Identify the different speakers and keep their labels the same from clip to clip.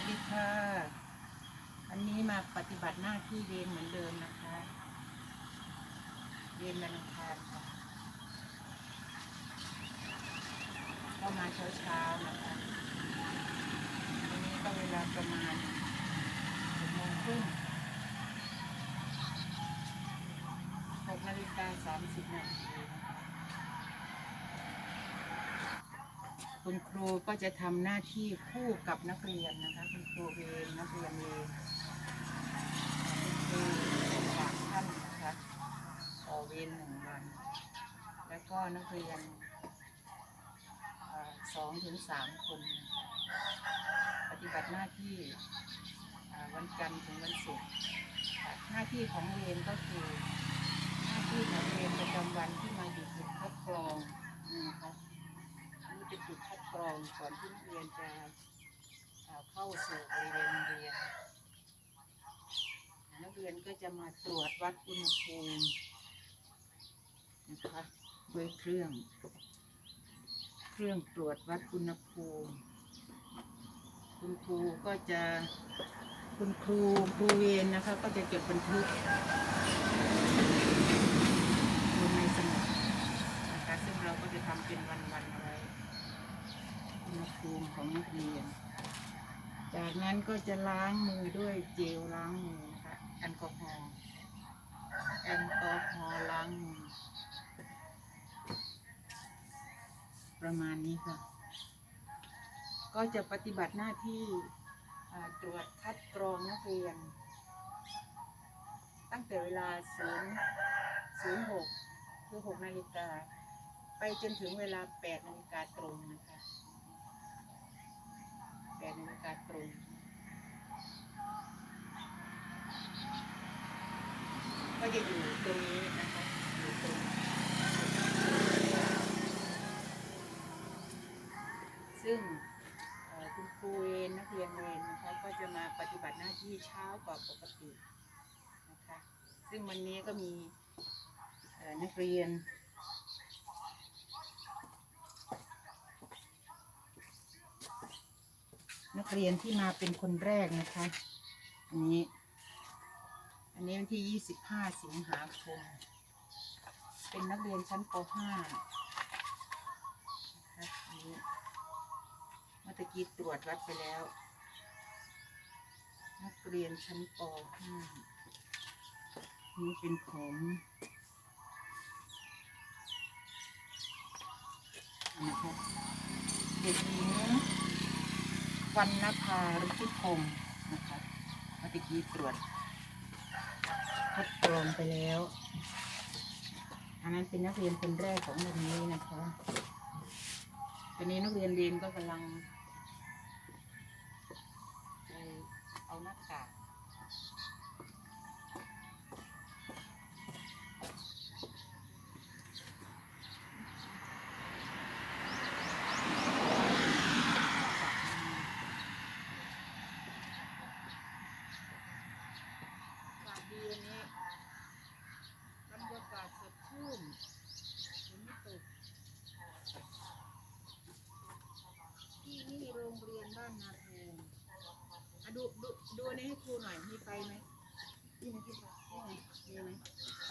Speaker 1: วัสดีค่ะ อันนี้มาปฏิบัติหน้าที่เวรเหมือนเดิมนะคะ เวรวันอังคารค่ะ ก็มาเช้าเช้าๆนะคะอันนี้ก็เวลาประมาณหกโมงครึ่งหกนาฬิกาสามสิบนาทีนะ คุณครูก็จะทำหน้าที่คู่กับนักเรียนนะคะ คุณครูเวรนักเรียนเวรคุณครูสามท่านนะคะต่อเวรหนึ่งวัน แล้วก็นักเรียนสองถึงสามคน ปฏิบัติหน้าที่วันจันทร์ถึงวันศุกร์หน้าที่ของเวรก็คือ หน้าที่ของเวรประจำวันที่มาอยู่จุดคัดกรองนะคะนี่เป็นจุดคัดก รองก่อนที่นักเรียนจะเข้าสู่บริเวณเรียน นักเรียนก็จะมาตรวจวัดอุณหภูมินะคะด้วยเครื่อง เครื่องตรวจวัดอุณหภูมิ คุณครูก็จะคุณครูครูเวรนะคะ ก็จะจดบันทึกลงในสมุดนะคะซึ่งเราก็จะทำเป็นวันๆเอาไว้อุณหภูมิของนักเรียน จาก นั้นก็จะล้างมือด้วยเจลล้างมือนะคะแอลกอฮอล์แอลกอฮอล์ล้างมือ ประมาณนี้ค่ะ ก็จะปฏิบัติหน้าที่ตรวจคัดกรองนักเรียน ตั้งแต่เวลาศูนย์ศูนย์หกคือหกนาฬิกาไปจนถึงเวลาแปดนาฬิกาตรงนะคะแปดนาฬิกาตรง ก็จะอยู่ตรงนี้นะคะอยู่ตรงซึ่งคุณครูเวรนักเรียนเวรนะคะก็จะมาปฏิบัติหน้าที่เช้ากว่าปกตินะคะซึ่งวันนี้ก็มีนักเรียนนักเรียนที่มาเป็นคนแรกนะคะ อันนี้ อันนี้วันที่ 25 สิงหาคม เป็นนักเรียนชั้นป .5 นะคะนี้เมื่อตะกี้ตรวจวัดไปแล้ว นักเรียนชั้นป .5 นี่เป็นผมนะครับเด็กหญิงวันนภารุจิพงศ์นะคะเมื่อตะกี้ตรวจ คัดกรองไปแล้ว อันนั้นเป็นนักเรียนคนแรกของวันนี้นะคะ ตอนนี้นักเรียนเรียนก็กำลังไปเอาหน้ากากอากาศดีวันนี้บรรยากาศสดชื่นฝนไม่ตก ที่นี่โรงเรียนบ้านนาแพงอะ ดูอันนี้ให้ครูหน่อย มีไฟไหมนี่นะพี่ไฟนี่ไงมีไหม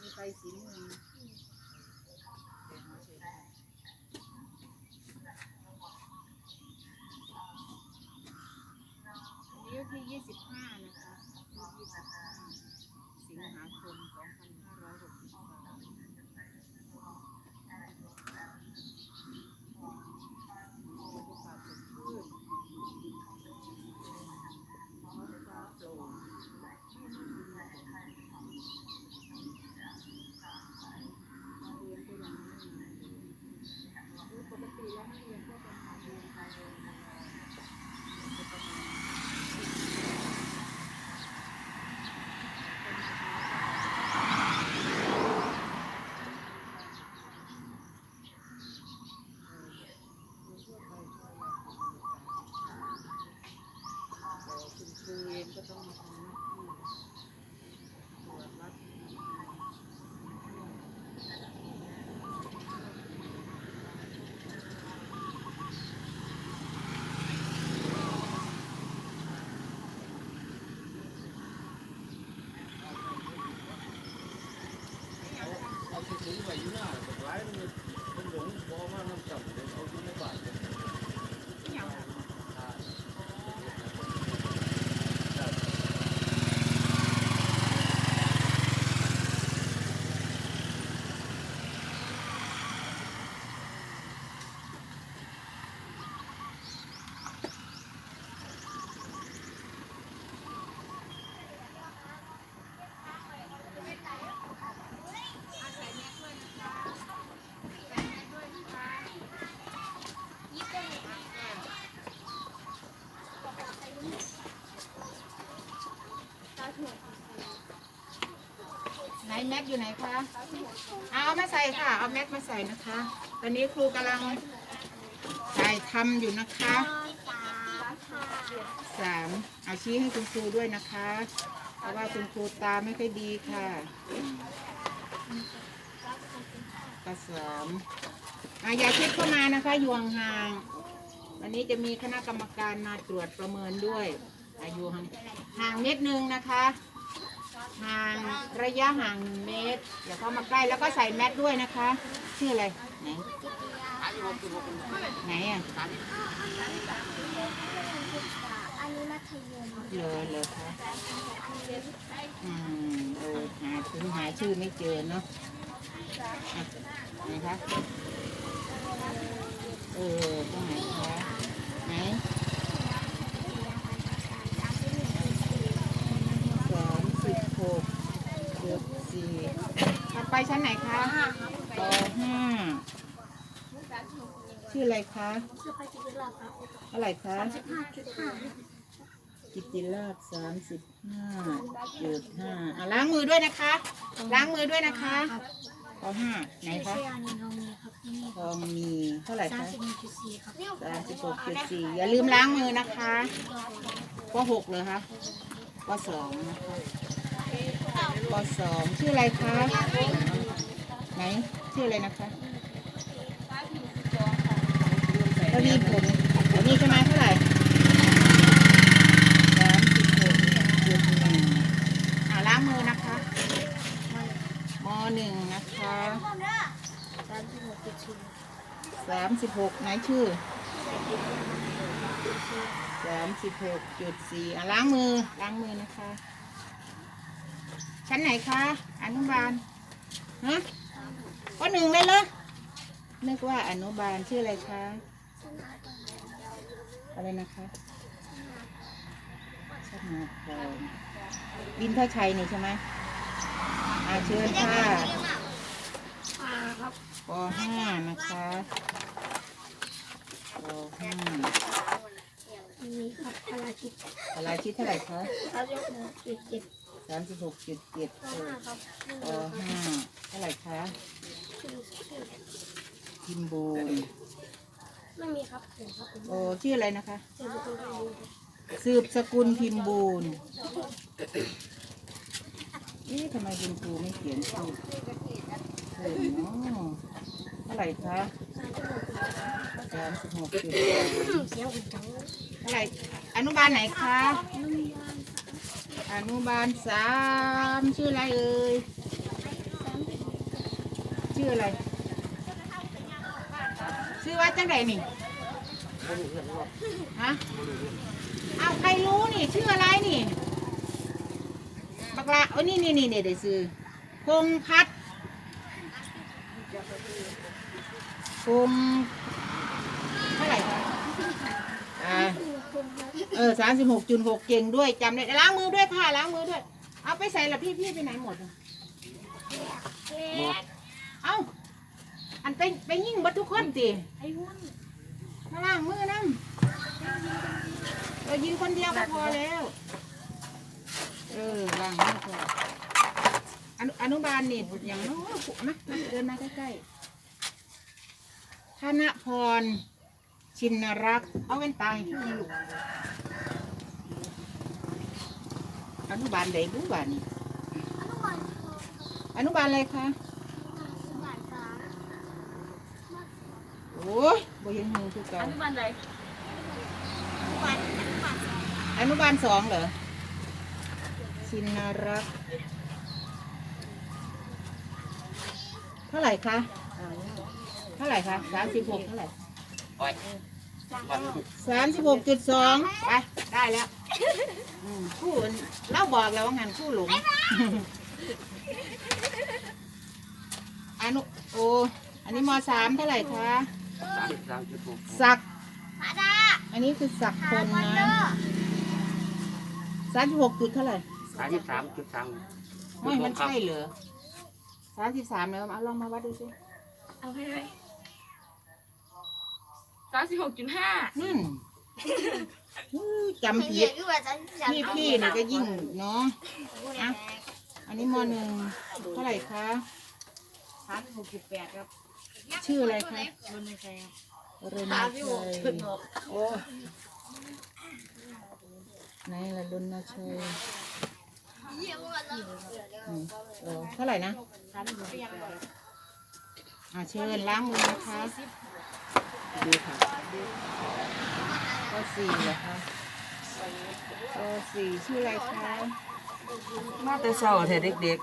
Speaker 1: มีไฟสีน้ำเงิน แม็กอยู่ไหนคะ เอามาใส่ค่ะ เอาแม็กมาใส่นะคะ ตอนนี้ครูกำลังถ่ทำอยู่นะคะสามเอาชี้ให้คุณครูด้วยนะคะ เพราะว่าคุณครูตาไม่ค่อยดีค่ะก็สามอะอย่าคิดเข้ามานะคะอยู่ห่างๆวันนี้จะมีคณะกรรมการมาตรวจประเมินด้วยอายุห่างห่างเม็ดหนึ่งนะคะ ห่างระยะห่างหนึ่งเมตรอย่าเข้ามาใกล้แล้วก็ใส่แมสด้วยนะคะ ชื่ออะไร ไหน ไหนอะ
Speaker 2: อันนี้มัธยม
Speaker 1: เลอเลยคะอืมเออหาถึงหาชื่อไม่เจอเนาะอะไหนคะเออตรงไหนคะไหนสามสิบหกเกือบสี่ ไปชั้นไหนคะปห้าชื่ออะไรคะ
Speaker 2: คือไปจิตรครับ
Speaker 1: เท่าไหร่คะ
Speaker 2: ห้าจุดห้า
Speaker 1: กิตติราสามสิบห้าจุดห้าอะล้างมือด้วยนะคะ ล้างมือด้วยนะคะปห้าไหนคะ
Speaker 2: ชื่ออันนี้น้องมีครับนี่
Speaker 1: ทองมีเท่าไหร่
Speaker 2: สาม
Speaker 1: คะ
Speaker 2: สิบหนึ่งจุดสี่ครับ
Speaker 1: สามสิบหกจุดสี่อย่าลืมล้างมือนะคะปหกเลยคะปสองนะคะปสองชื่ออะไรคะ ไหนชื่ออะไรนะคะทวีผลอันนี้ใช่ไหมเท่าไหร่สามสิบหกจุดหนึ่งอ่าล้างมือนะคะมหนึ่งนะคะ
Speaker 2: สามสิบหกจุดสี่
Speaker 1: สามสิบหกไหนชื่อสามสิบหกจุดสี่อะล้างมือล้างมือนะคะ ชั้นไหนคะอนุบาลฮะ ก็หนึ่งเลยเหรอนึกว่าอนุบาลชื่ออะไรคะอะไรนะคะชนาพรบินทชัยนี่ใช่ไหมอาเชิญค่ะ
Speaker 2: อ่าครับ
Speaker 1: ปห้านะคะปห้า
Speaker 2: อันนี้ครับพลาชิต
Speaker 1: อะไรคิดเท่าไหร่คะ
Speaker 2: สามสิบหกจุดเจ็ด
Speaker 1: สามสิบหกจุดเจ็ด
Speaker 2: ห้าครับ
Speaker 1: ปห้าเท่าไหร่คะ
Speaker 2: ชื่อชื่อ
Speaker 1: พิมบูน
Speaker 2: ไม่มีครับผมครับผม
Speaker 1: โอ้ชื่ออะไรนะคะ
Speaker 2: ชื่อบุคคลที่รู้
Speaker 1: สืบสกุลพิมบูนเอ๊ะทำไมคุณครูไม่เขียนชื่อเออเนาะเท่าไหร่คะ
Speaker 2: สามสิบหกจุด
Speaker 1: สามสิบหกจุด
Speaker 2: เสียงอุ่นจัง
Speaker 1: เท่าไหร่อนุบาลไหนคะ
Speaker 2: นุ่มยาน
Speaker 1: อนุบาลสามชื่ออะไรเอ่ย
Speaker 2: สามสิบหก
Speaker 1: ชื่ออะไร ชื่อว่าจังไดนี่ ฮะ เอาใครรู้นี่ ชื่ออะไรนี่ บักละโอ้นี่นี่นี่นี่ได้ซื้อพงพัดพงเท่าไหร่คะอ่า เออสามสิบหกจุดหกเก่งด้วยจำได้ล้างมือด้วยค่ะล้างมือด้วย เอาไปใส่ละพี่พี่ไปไหนหมดอะ เอาอันไปไปยิ่งบัดทุกคนสิ
Speaker 2: ไอ้วุ้น
Speaker 1: มาล้างมือนั่งเออยิงคนเดียวก็พอแล้ว เออล้างมือก่อนอนุอนุบาลนี่อย่างน้อยมามาเดินมาใกล้ๆธนพร ชินรักษ์เอาเป็นตายที่อยู่อนุบาลใดบุบาลนี่
Speaker 2: อนุบาลสอง
Speaker 1: อนุบาลอะไรคะ
Speaker 2: อนุบาลสาม
Speaker 1: โอ้ยบ่เห็นหูคือเก่า
Speaker 2: อนุบาลไหนอนุบาลอนุบาลสอง
Speaker 1: อนุบาลสองเหรอชินรักษ์เท่าไหร่คะเท่าไหร่คะสามสิบหกเท่าไหร่สามสิบหกจุดสองไปได้แล้วอืมคู่เล่าบอกแล้วว่างานคู่หลงอนุโออันนี้มสามเท่าไหร่คะ
Speaker 3: สามสิบสามจุดหก
Speaker 1: ศักดิ์
Speaker 2: มาดา
Speaker 1: อันนี้คือศักดิ์คนนะสามสิบหกจุดเท่าไหร่
Speaker 3: สามสิบสามจุดสาม
Speaker 1: ไม่มันใช่เหรอสามสิบสามแล้วเอาลองมาวัดดูสิ
Speaker 2: เอาให้ไหม
Speaker 4: สามสิบหกจุดห้า
Speaker 1: นั่นอื้อจำผิด
Speaker 2: คือว่าจะ
Speaker 1: พี่พี่นี่ก็ยิ่งเนาะ อะ อันนี้มหนึ่งเท่าไหร่คะ
Speaker 2: สามหกสิบแปดครับ
Speaker 1: ชื่ออะไรคะ
Speaker 2: บนในใจครับ
Speaker 1: เรน
Speaker 2: สาม
Speaker 1: ชั
Speaker 2: สิบหก
Speaker 1: ย
Speaker 2: ขึ้นหก
Speaker 1: โอ้ไหนละรุนนาชัยอืมเออเท่าไหร่นะ
Speaker 2: สามหกสิบแปด
Speaker 1: อ่าเชิญล้างมือนะคะดูค่ะก็สี่เหรอคะก็สี่ชื่ออะไรคะ
Speaker 4: มาแต่เช้าแท้เด็ก
Speaker 1: เด็ก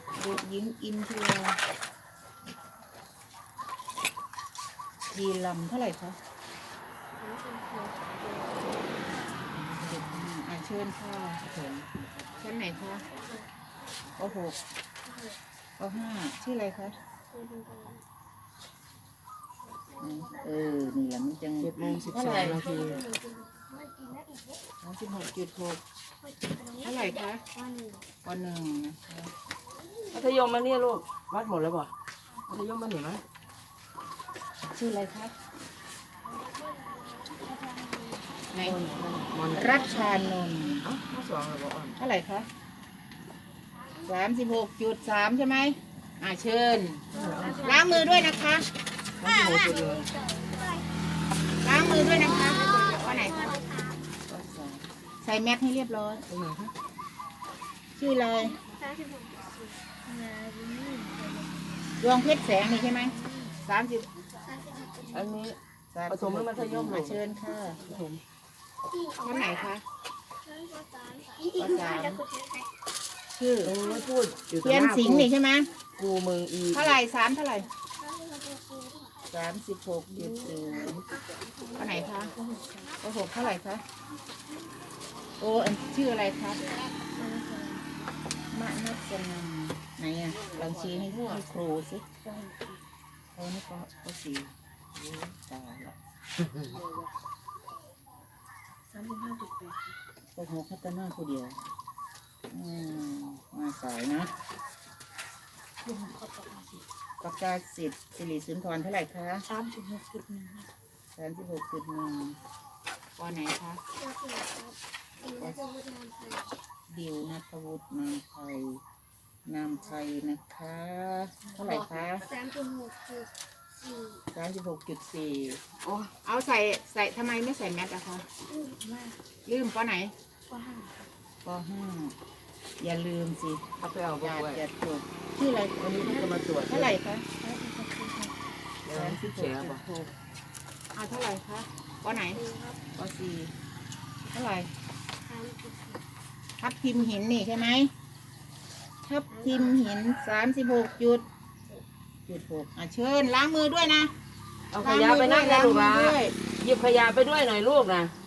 Speaker 1: หญิงอินเทอ ดีลำเท่าไหร่คะเด็กอ่าเชิญค่ะชั้นไหนคะปหกปห้าชื่ออะไรคะอืมเออ นี่แหละมันจัง
Speaker 4: ๆเจ็ดโมงสิบ
Speaker 1: เท่า
Speaker 4: สอ
Speaker 1: ไหร่
Speaker 4: งนาที
Speaker 1: สามสิบหกจุดหกเท่าไหร่คะปหนึ่งนะคะ
Speaker 4: มัธยมมาเนี่ยลูกวัดหมดแล้วบ่มัธยมมาหนิไหม
Speaker 1: ชื่ออะไรคะไหน
Speaker 4: มอน
Speaker 1: รัชชานนท์
Speaker 4: เอ้าข้อสองแล้วบ่อ่อน
Speaker 1: เท่าไหร่คะสามสิบหกจุดสามใช่ไหมอ่าเชิญ ล้างมือด้วยนะคะ
Speaker 4: ข้อที่หกจุดเลย
Speaker 1: ล้างมือด้วยนะคะข้อไหนคะใส่แมสให้เรียบร้อย
Speaker 4: ตรงไหนคะ
Speaker 1: ชื่ออะไรดวงเพชรแสงนี่ใช่ไหมสามสิบ
Speaker 4: อันนี้
Speaker 1: สาม
Speaker 4: ประถมหรือมัธยม
Speaker 1: อะเชิญค่ะ
Speaker 4: ผม
Speaker 1: ข้อไหนคะข้อสามชื่อ
Speaker 4: ตรงนี้พูดอยู่
Speaker 1: เทียนสิงห์นี่ใช่ไหม
Speaker 4: กูเมืองอี
Speaker 1: เท่าไหร่สามเท่าไหร่สามสิบหกจุดศูนย์ข้อไหนคะข้อหกเท่าไหร่คะโอ้อันชื่ออะไรคะมะนัสนันไหนอะลองชี้ให้ให้ครูสิ โอ้นี่ก็ก็สี่โอ้ตายละ
Speaker 2: สามสิบห้าจุดแปด
Speaker 1: ก็หกพัฒนาผู้เดียวอืมมาสายนะปากกาสิทธิ์สิริสุนทรเท่าไหร่คะ
Speaker 2: สามสิบหกจุดหนึ่ง
Speaker 1: สามสิบหกจุดหนึ่งปอไหนคะดิวนัทวุฒินามไทย นามไทยนะคะ เท่าไหร่คะ
Speaker 2: สามสิบหกจุดสี่
Speaker 1: สามสิบหกจุดสี่
Speaker 4: โอ้
Speaker 1: เอาใส่ใส่ทำไมไม่ใส่แมสอะคะ
Speaker 2: มาก
Speaker 1: ลืมปอไหน
Speaker 2: กว่าห้า
Speaker 1: ปอห้าอย่าลืมสิ
Speaker 4: เอาไปเอา
Speaker 1: อ
Speaker 4: บ่
Speaker 1: ย่า
Speaker 4: ไว้
Speaker 1: อย่าตกชื่ออะไร
Speaker 4: วันนี้เพิ่งจะมาตรวจ
Speaker 1: เท่าไหร่คะ
Speaker 4: เดี๋ยว
Speaker 1: สามสิบห
Speaker 4: เสี
Speaker 1: ก
Speaker 4: ย
Speaker 1: จุ
Speaker 4: บ่
Speaker 1: ดหกอ่าเท่าไหร่คะปอไหน
Speaker 2: สี่ครับ
Speaker 1: ปอสี่เท่าไหร่
Speaker 2: สามสิบสี่
Speaker 1: ทับทิมหินนี่ใช่ไหม ทับทิมหินสามสิบหกจุดจุดหกอะเชิญล้างมือด้วยนะ
Speaker 4: เอาขยะไปนั่งนะ
Speaker 1: ล้าง
Speaker 4: ลูก
Speaker 1: มื
Speaker 4: นะ
Speaker 1: อด้วย
Speaker 4: หยิบขยะไปด้วยหน่อยลูกนะ
Speaker 1: อ